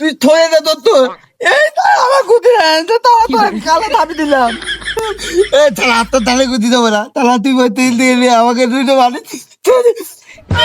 তুই থয়ে দে তোর তো। এই আমার গুতি তো তো কালো থাপি দিলাম। এ, তাহলে তো তাহলে গুতি দেবো না। তাহলে তুই তিল দিয়ে আমাকে দুইটা মানে মা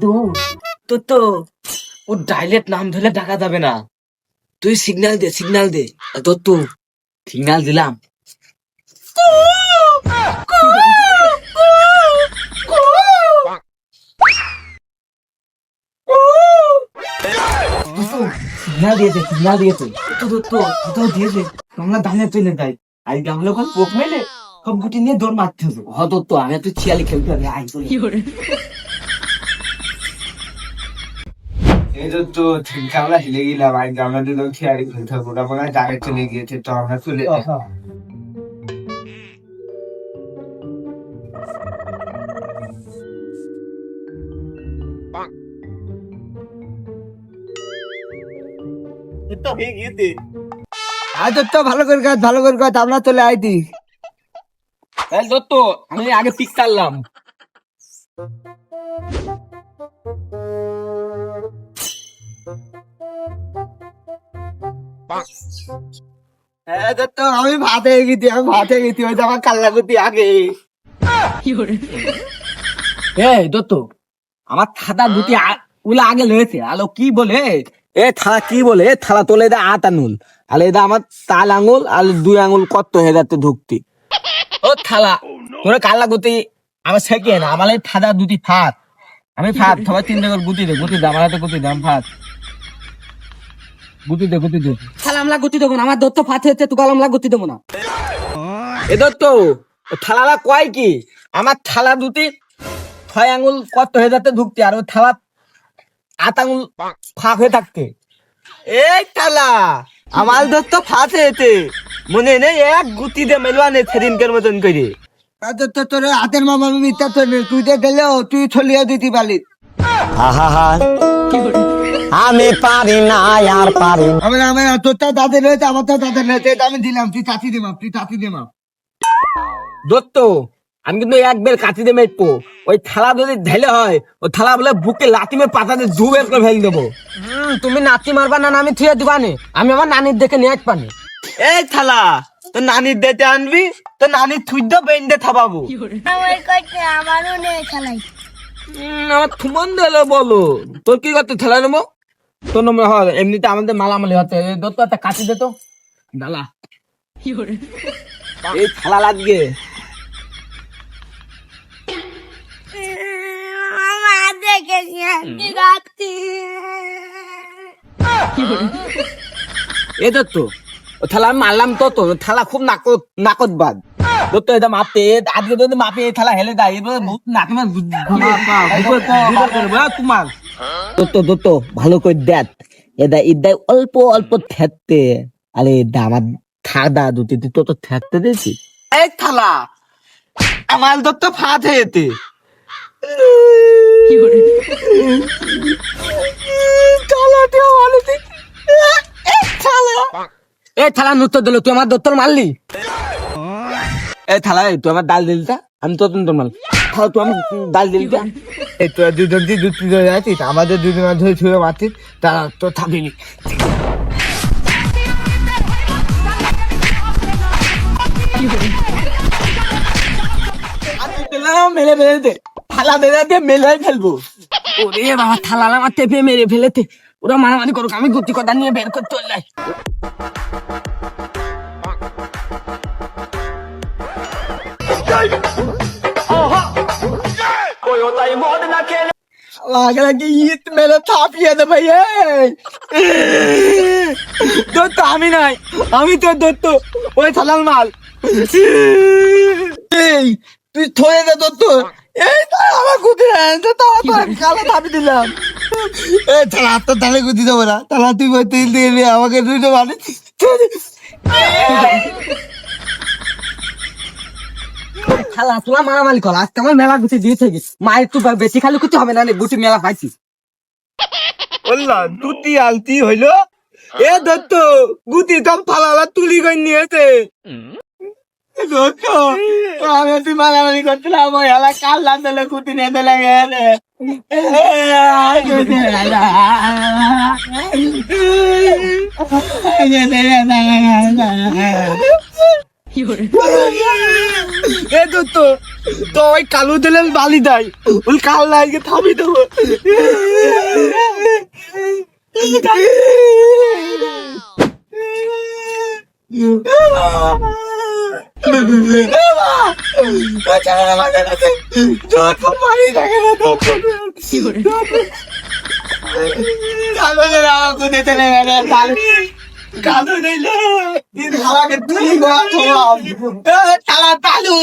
দেবো তোর তো ও ডাইলেট নাম ধরে ডাকা যাবে না। তুই সিগন্যাল দে সিগন্যাল দে। আর তোর তো সিগন্যাল দিলাম। সিগন্যাল দিয়েছে সিগন্যাল দিয়েছে। তো তো তো তো দিয়েছে। পোক দৌড় মারতে তো আমি একটু ছিয়ালি খেলতে হবে। আই চলে এই তো আমরা হেলে গেলাম আর আমরা দুজন খেয়ালি খেলতে হবে ওরা মনে হয় ডাইরেক্ট চলে গিয়েছে তো আমরা চলে। আজ তো ভালো করে কাজ ভালো করে কাজ আমরা চলে আইতি তাহলে তোর তো আমি আগে পিক চাললাম আমি ভাতে গেছি আমি ভাতে গেছি ওই আমার কাল্লা করতে আগে এই, দত্ত, আমার দুটি উলা আগে লয়েছে আলো কি বলে? এ, থালা কি বলে? থালা তোলে দা, আট আঙুল আলে দা, আমার, তাল আঙুল আর দুই আঙুল কত হয়ে যাচ্ছে ঢুকতি? ও, থালা। তোরা কাল্লা গুতি আমার শেখে না, আমার থাদা দুটি ফাত আমি ফাত সবাই চিন্তা করে গুতি দে গুতি দে, আমার হাতে গুতি দে আমি ফাত গুতি দে গুতি দে। তাহলে আমরা গতি দেবো না আমার দত্ত ফাতে হচ্ছে তুকাল আমরা গতি দেবো না। এ দত্ত থালালা কয় কি? আমার থালা দুটি ছয় আঙুল কত হয়ে যাচ্ছে ঢুকতে আর ওই থালা আট আঙুল ফাঁক হয়ে থাকতে। এই তালা আমার দোস্ত ফাঁসে এতে মনে নেই এক গুতি দিয়ে মেলবা নেই সেদিনকার মতন করে। তো তোর হাতের মামা মিথ্যা তুই তো গেলেও তুই ছলিয়ে দিতে পারলি আমি পারি না আর পারি আমি আমি তোরটা তাদের রয়েছে আমার তো তাদের রয়েছে এটা আমি দিলাম তুই তাঁতি দিমাম তুই তাঁতি দিমাম দত্ত আমি কিন্তু এক বের কাটি দিয়ে মেটবো। ওই থালা যদি ঢেলে হয় ওই থালা বলে বুকে লাথি মেরে পাতা দিয়ে দু বের করে ফেলে দেবো। তুমি নাতি মারবা না আমি থুয়ে দিবানে। আমি আমার নানির দেখে নিয়ে আসবানি। এই থালা তো নানির দেতে আনবি তো নানির থুইদ্য বেঁধে থাবাবো। আমারও নেই খেলাই উম, আমার থুমন দিলে বলো। তোর কি করতে থালা নেব? তোর নম্বর হয় এমনিতে আমাদের মালামালি হচ্ছে এই দত্ত একটা কাটি দে তো ডালা এই থালা লাগবে এ দত্ত থালা মারলাম তো তো থালা খুব নাকত নাকত বাদ দত্ত এটা মাপতে আজকে যদি মাপে এই থালা হেলে দেয় এবার নাকে তোমার দত্ত দত্ত ভালো করে দেখ। এদা ইদায় অল্প অল্প থেতে। আরে এদা আমার থাদা দুটি তো তো থেতে দিয়েছি। এই থালা আমার দত্ত এ থালা। নৃত্য দিল তুই আমার দত্তর মারলি? এ থালা তুই আমার ডাল দিলি তা? আমি তো তোর মাল তুই আমার ডাল দিলি তা? এই তোরা দুজন আছিস আমাদের দুজন ধরে ছুঁড়ে মারছিস তারা তো থাকিনি মেলে থালা মেলে ফেলব। ওরে বাবা থালা আমার টেপে মেরে ফেলেতে। ওরা মারামারি করুক আমি গুটি কথা নিয়ে বের করতে চলে যাই। আগে নাকি ইট মেরে থাপিয়ে দে ভাই দত্ত আমি নাই আমি তো দত্ত ওই থালার মাল এই তুই থয়ে দে দত্ত এই তো আমার আনছে তো কালা থাপি দিলাম এ তাহলে হাতটা তাহলে গুতি দেবো না তাহলে তুই তিল দিয়ে আমাকে দুটো মানে খালা তোলা মারামারি কর। আজকে আমার মেলা গুটি দিয়ে থেকে মায়ের একটু বেশি খালি গুটি হবে না গুটি মেলা পাইছি। বললাম দুটি আলতি হইল। এ দত্ত গুতি তম ফালালা তুলি কই নিয়েছে। মারামারি করছিলাম ওই হেলা গুতি নিয়ে দিলে গেলে এ দত্ত তো ওই কালু দিলেন বালি দেয় ওই কাল লাগে থামি দেবো। কালু দিলে খালাকে তুলি তালা তালু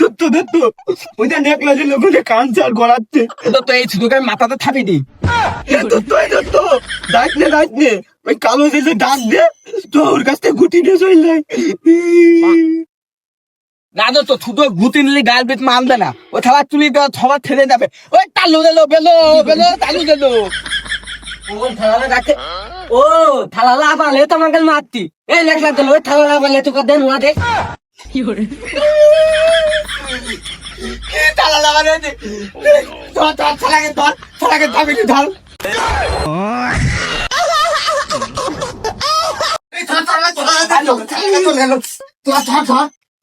দত্ত দত্ত দেখলা যে লোককে কাঞ্চার গড়াচ্ছে দত্ত, এই শুধুকে মাথাতে থাপি দি। দত্ত এই দত্ত, ডাক নে ডাক নে। ওই কালো যে ডাক দে তো ওর কাছ থেকে গুটি নিয়ে চল যায়। না দত্ত শুধু গুতি নিলে গাল বেত মানবে না। ওই থালা তুলি দেওয়া সবার ঠেলে যাবে। ওই তালু দিলো বেলো বেলো তালু দিলো। ও থালা রাখে? ও থালা লাগালে তোমাকে মারতি। এই লেখ লাগ ওই থালা লাগালে তোকে দেন না দে ধর ধর ধর ধর ধর।